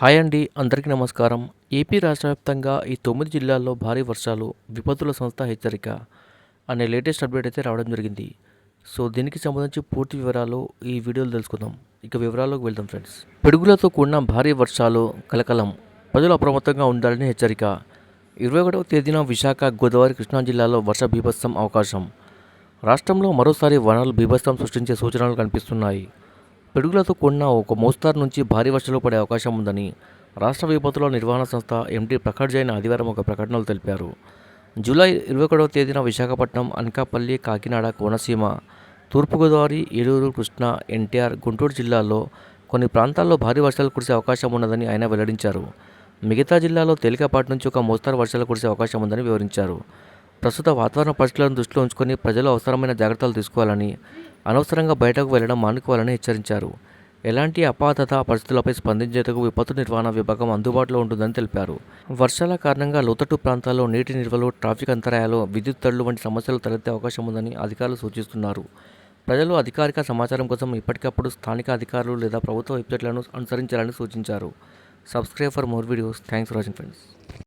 Hi అండి అందరికీ నమస్కారం. ఏపీ రాష్ట్ర వ్యాప్తంగా ఈ తొమ్మిది జిల్లాల్లో భారీ వర్షాలు విపత్తుల సంస్థ హెచ్చరిక అనే లేటెస్ట్ అప్డేట్ అయితే రావడం జరిగింది. సో దీనికి సంబంధించి పూర్తి వివరాలు ఈ వీడియోలో తెలుసుకుందాం. ఇక వివరాల్లోకి వెళ్దాం ఫ్రెండ్స్. పిడుగులతో కూడిన భారీ వర్షాలు కలకలం ప్రజలు అప్రమత్తంగా ఉండాలని హెచ్చరిక. ఇరవై ఒకటవ తేదీన విశాఖ గోదావరి కృష్ణా జిల్లాలో వర్ష బీభత్సం అవకాశం. రాష్ట్రంలో మరోసారి వనరులు బీభత్సం సృష్టించే సూచనలు కనిపిస్తున్నాయి. పిడుగులతో కూడిన ఒక మోస్తారు నుంచి భారీ వర్షాలు పడే అవకాశం ఉందని రాష్ట్ర విపత్తుల నిర్వహణ సంస్థ ఎండీ ప్రఖర్ జైన్ ఆదివారం ఒక ప్రకటనలో తెలిపారు. జూలై ఇరవై ఒకటవ తేదీన విశాఖపట్నం అనకాపల్లి కాకినాడ కోనసీమ తూర్పుగోదావరి ఏలూరు కృష్ణా ఎన్టీఆర్ గుంటూరు జిల్లాల్లో కొన్ని ప్రాంతాల్లో భారీ వర్షాలు కురిసే అవకాశం ఉన్నదని ఆయన వెల్లడించారు. మిగతా జిల్లాలో తేలికపాటి నుంచి ఒక మోస్తారు వర్షాలు కురిసే అవకాశం ఉందని వివరించారు. ప్రస్తుత వాతావరణ పరిస్థితులను దృష్టిలో ఉంచుకొని ప్రజలు అవసరమైన జాగ్రత్తలు తీసుకోవాలని అనవసరంగా బయటకు వెళ్ళడం మానుకోవాలని హెచ్చరించారు. ఎలాంటి అపాతత పరిస్థితులపై స్పందించేందుకు విపత్తు నిర్వహణ విభాగం అందుబాటులో ఉంటుందని తెలిపారు. వర్షాల కారణంగా లోతట్టు ప్రాంతాల్లో నీటి నిల్వలు ట్రాఫిక్ అంతరాయాలు విద్యుత్ తడులు వంటి సమస్యలు తలెత్తే అవకాశం ఉందని అధికారులు సూచిస్తున్నారు. ప్రజలు అధికారిక సమాచారం కోసం ఇప్పటికప్పుడు స్థానిక అధికారులు లేదా ప్రభుత్వ వెబ్సైట్లను అనుసరించాలని సూచించారు. Subscribe for more videos. Thanks for watching friends.